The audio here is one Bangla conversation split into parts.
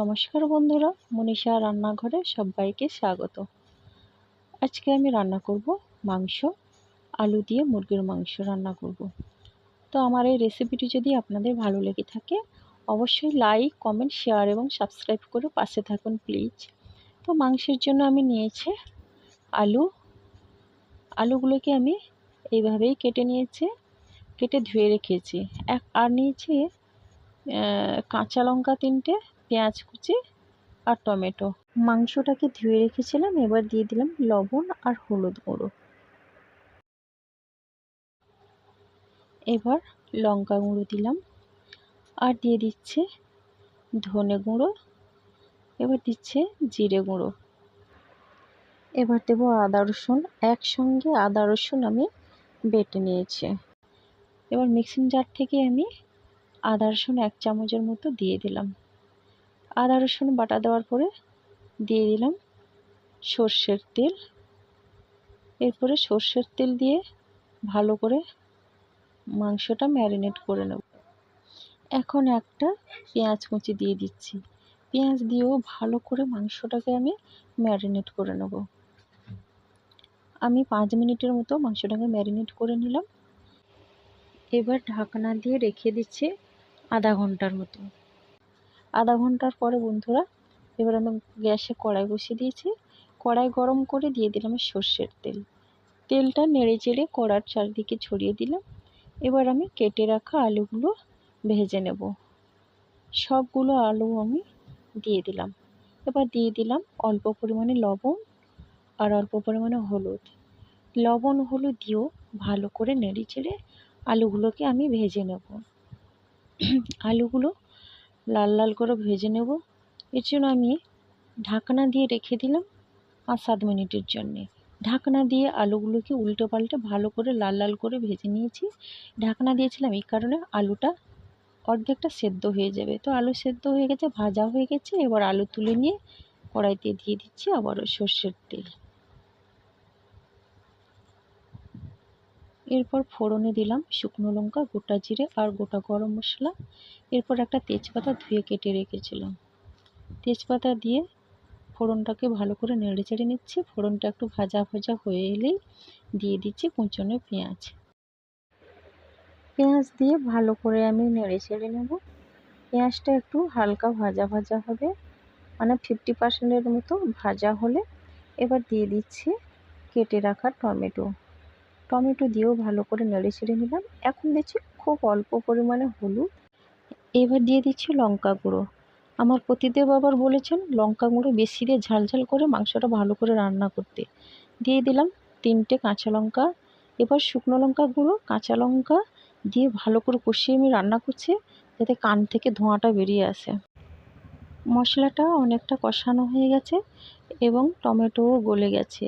নমস্কার বন্ধুরা, মনীষা রান্নাঘরে সবাইকে স্বাগত। আজকে আমি রান্না করব মাংস, আলু দিয়ে মুরগির মাংস রান্না করব। তো আমার এই রেসিপিটি যদি আপনাদের ভালো লেগে থাকে, অবশ্যই লাইক কমেন্ট শেয়ার এবং সাবস্ক্রাইব করে পাশে থাকুন প্লিজ তো মাংসের জন্য আমি নিয়েছি আলু। আলুগুলোকে আমি এইভাবেই কেটে নিয়েছি, কেটে ধুয়ে রেখেছি। এক আর নিয়েছি কাঁচা লঙ্কা তিনটে পেঁয়াজ কুচি আর টমেটো। মাংসটাকে ধুয়ে রেখেছিলাম, এবার দিয়ে দিলাম লবণ আর হলুদ গুঁড়ো। এবার লঙ্কা গুঁড়ো দিলাম আর দিয়ে দিচ্ছে ধনে গুঁড়ো, এবার দিচ্ছে জিরে গুঁড়ো। এবার দেবো আদা রসুন, একসঙ্গে আদা রসুন আমি বেটে নিয়েছি। এবার মিক্সিং জার থেকে আমি আদা রসুন এক চামচের মতো দিয়ে দিলাম। আদা রসুন বাটা দেওয়ার পরে দিয়ে দিলাম সর্ষের তেল। এরপরে সর্ষের তেল দিয়ে ভালো করে মাংসটা ম্যারিনেট করে নেব। এখন একটা পেঁয়াজ কুচি দিয়ে দিচ্ছি। পেঁয়াজ দিয়েও ভালো করে মাংসটাকে আমি ম্যারিনেট করে নেব। আমি পাঁচ মিনিটের মতো মাংসটাকে ম্যারিনেট করে নিলাম। এবার ঢাকনা দিয়ে রেখে দিচ্ছি আধা ঘণ্টার মতো। আধা ঘণ্টার পরে বন্ধুরা, এবার আমি গ্যাসে কড়াই বসিয়ে দিয়েছি। কড়াই গরম করে দিয়ে দিলাম সর্ষের তেল। তেলটা নেড়ে চেড়ে কড়ার চারদিকে ছড়িয়ে দিলাম। এবার আমি কেটে রাখা আলুগুলো ভেজে নেব। সবগুলো আলু আমি দিয়ে দিলাম। এবার দিয়ে দিলাম অল্প পরিমাণে লবণ আর অল্প পরিমাণে হলুদ। লবণ হলুদ দিয়েও ভালো করে নেড়ে চেড়ে আলুগুলোকে আমি ভেজে নেব। আলুগুলো লাল লাল করে ভেজে নেব। এর জন্য আমি ঢাকনা দিয়ে রেখে দিলাম পাঁচ সাত মিনিটের জন্যে। ঢাকনা দিয়ে আলুগুলোকে উল্টো পাল্টে ভালো করে লাল লাল করে ভেজে নিয়েছি। ঢাকনা দিয়েছিলাম এই কারণে আলুটা অর্ধেকটা সেদ্ধ হয়ে যাবে। তো আলু সেদ্ধ হয়ে গেছে, ভাজা হয়ে গেছে। এবার আলু তুলে নিয়ে কড়াইতে দিয়ে দিচ্ছি আবারও সর্ষের তেল। এরপর ফোড়নে দিলাম শুকনো লঙ্কা, গোটা জিরে আর গোটা গরম মশলা। এরপর একটা তেজপাতা ধুয়ে কেটে রেখেছিলাম। তেজপাতা দিয়ে ফোড়নটাকে ভালো করে নেড়ে চেড়ে নিচ্ছি। ফোড়নটা একটু ভাজা ভাজা হয়ে এলেই দিয়ে দিচ্ছি কুচনো পেঁয়াজ। পেঁয়াজ দিয়ে ভালো করে আমি নেড়ে চেড়ে নেব। পেঁয়াজটা একটু হালকা ভাজা ভাজা হবে মানে ফিফটি পার্সেন্টের মতো ভাজা হলে। এবার দিয়ে দিচ্ছি কেটে রাখা টমেটো। টমেটো দিয়েও ভালো করে নেড়ে ছেড়ে নিলাম। এখন দিচ্ছি খুব অল্প পরিমাণে হলুদ। এবার দিয়ে দিচ্ছি লঙ্কা গুঁড়ো। আমার পতিদেব আবার বলেছেন, লঙ্কা গুঁড়ো বেশি দিয়ে ঝাল ঝাল করে মাংসটা ভালো করে রান্না করতে। দিয়ে দিলাম তিনটে কাঁচা লঙ্কা। এবার শুকনো লঙ্কা গুঁড়ো, কাঁচা লঙ্কা দিয়ে ভালো করে কষিয়ে আমি রান্না করছি, যাতে কান থেকে ধোঁয়াটা বেরিয়ে আসে। মশলাটা অনেকটা কষানো হয়ে গেছে এবং টমেটোও গলে গেছে।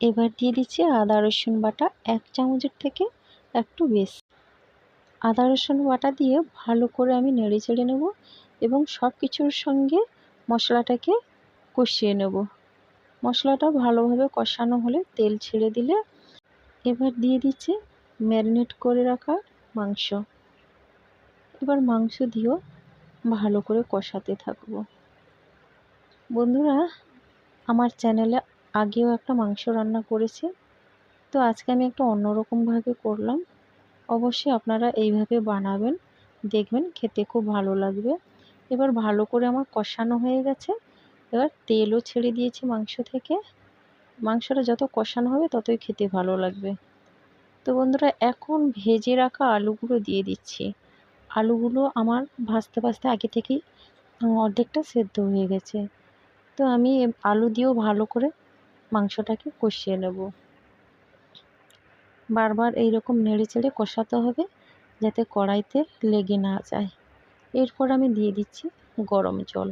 এবার দিয়ে দিচ্ছি আদা, রসুন বাটা এক চামচের থেকে একটু বেশি। আদা, রসুন বাটা দিয়ে ভালো করে আমি নেড়ে চেড়ে নেব এবং সব কিছুর সঙ্গে মশলাটাকে কষিয়ে নেব। মশলাটা ভালোভাবে কষানো হলে তেল ছেড়ে দিলে এবার দিয়ে দিচ্ছি ম্যারিনেট করে রাখা মাংস। এবার মাংস দিয়েও ভালো করে কষাতে থাকব। বন্ধুরা, আমার চ্যানেলে আগেও একটা মাংস রান্না করেছি। তো আজকে আমি একটু অন্যরকমভাবে করলাম। অবশ্যই আপনারা এইভাবে বানাবেন, দেখবেন খেতে খুব ভালো লাগবে। এবার ভালো করে আমার কষানো হয়ে গেছে। এবার তেলও ছেড়ে দিয়েছি মাংস থেকে। মাংসটা যত কষানো হবে ততই খেতে ভালো লাগবে। তো বন্ধুরা, এখন ভেজে রাখা আলুগুলো দিয়ে দিচ্ছি। আলুগুলো আমার ভাজতে ভাজতে আগে থেকেই অর্ধেকটা সেদ্ধ হয়ে গেছে। তো আমি আলু দিয়েও ভালো করে মাংসটাকে কষিয়ে নেব। বারবার এই রকম নেড়ে চেড়ে কষাতে হবে যাতে কড়াইতে লেগে না যায়। এরপর আমি দিয়ে দিচ্ছি গরম জল।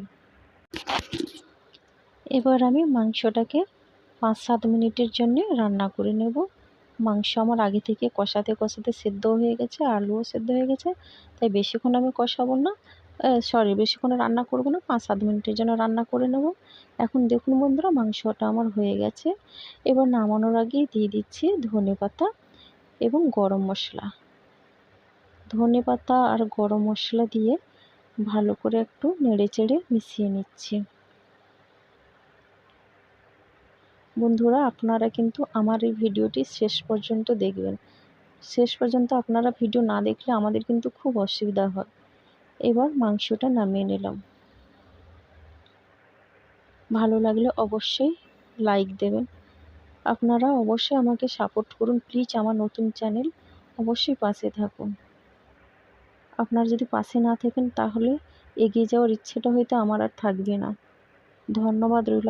এবার আমি মাংসটাকে পাঁচ সাত মিনিটের জন্য রান্না করে নেব। মাংস আমার আগে থেকে কষাতে কষাতে সেদ্ধ হয়ে গেছে, আলুও সেদ্ধ হয়ে গেছে, তাই বেশিক্ষণ আমি কষাবো না। সরি বেশিক্ষণ রান্না করব না, পাঁচ সাত মিনিটের জন্য রান্না করে নেব। এখন দেখুন বন্ধুরা, মাংসটা আমার হয়ে গেছে। এবার নামানোর আগেই দিয়ে দিচ্ছি ধনে পাতা এবং গরম মশলা। ধনে পাতা আর গরম মশলা দিয়ে ভালো করে একটু নেড়ে চেড়ে মিশিয়ে নিচ্ছি। বন্ধুরা, আপনারা কিন্তু আমার এই ভিডিওটি শেষ পর্যন্ত দেখবেন। শেষ পর্যন্ত আপনারা ভিডিও না দেখলে আমাদের কিন্তু খুব অসুবিধা হয়। এবার মাংসটা নামিয়ে নিলাম। ভালো লাগলে অবশ্যই লাইক দেবেন। আপনারা অবশ্যই আমাকে সাপোর্ট করুন। প্লিজ আমার নতুন চ্যানেল অবশ্যই পাশে থাকুন। আপনারা যদি পাশে না থাকেন তাহলে এগিয়ে যাওয়ার ইচ্ছেটা হয়তো আমার আর থাকবে না। ধন্যবাদ রইল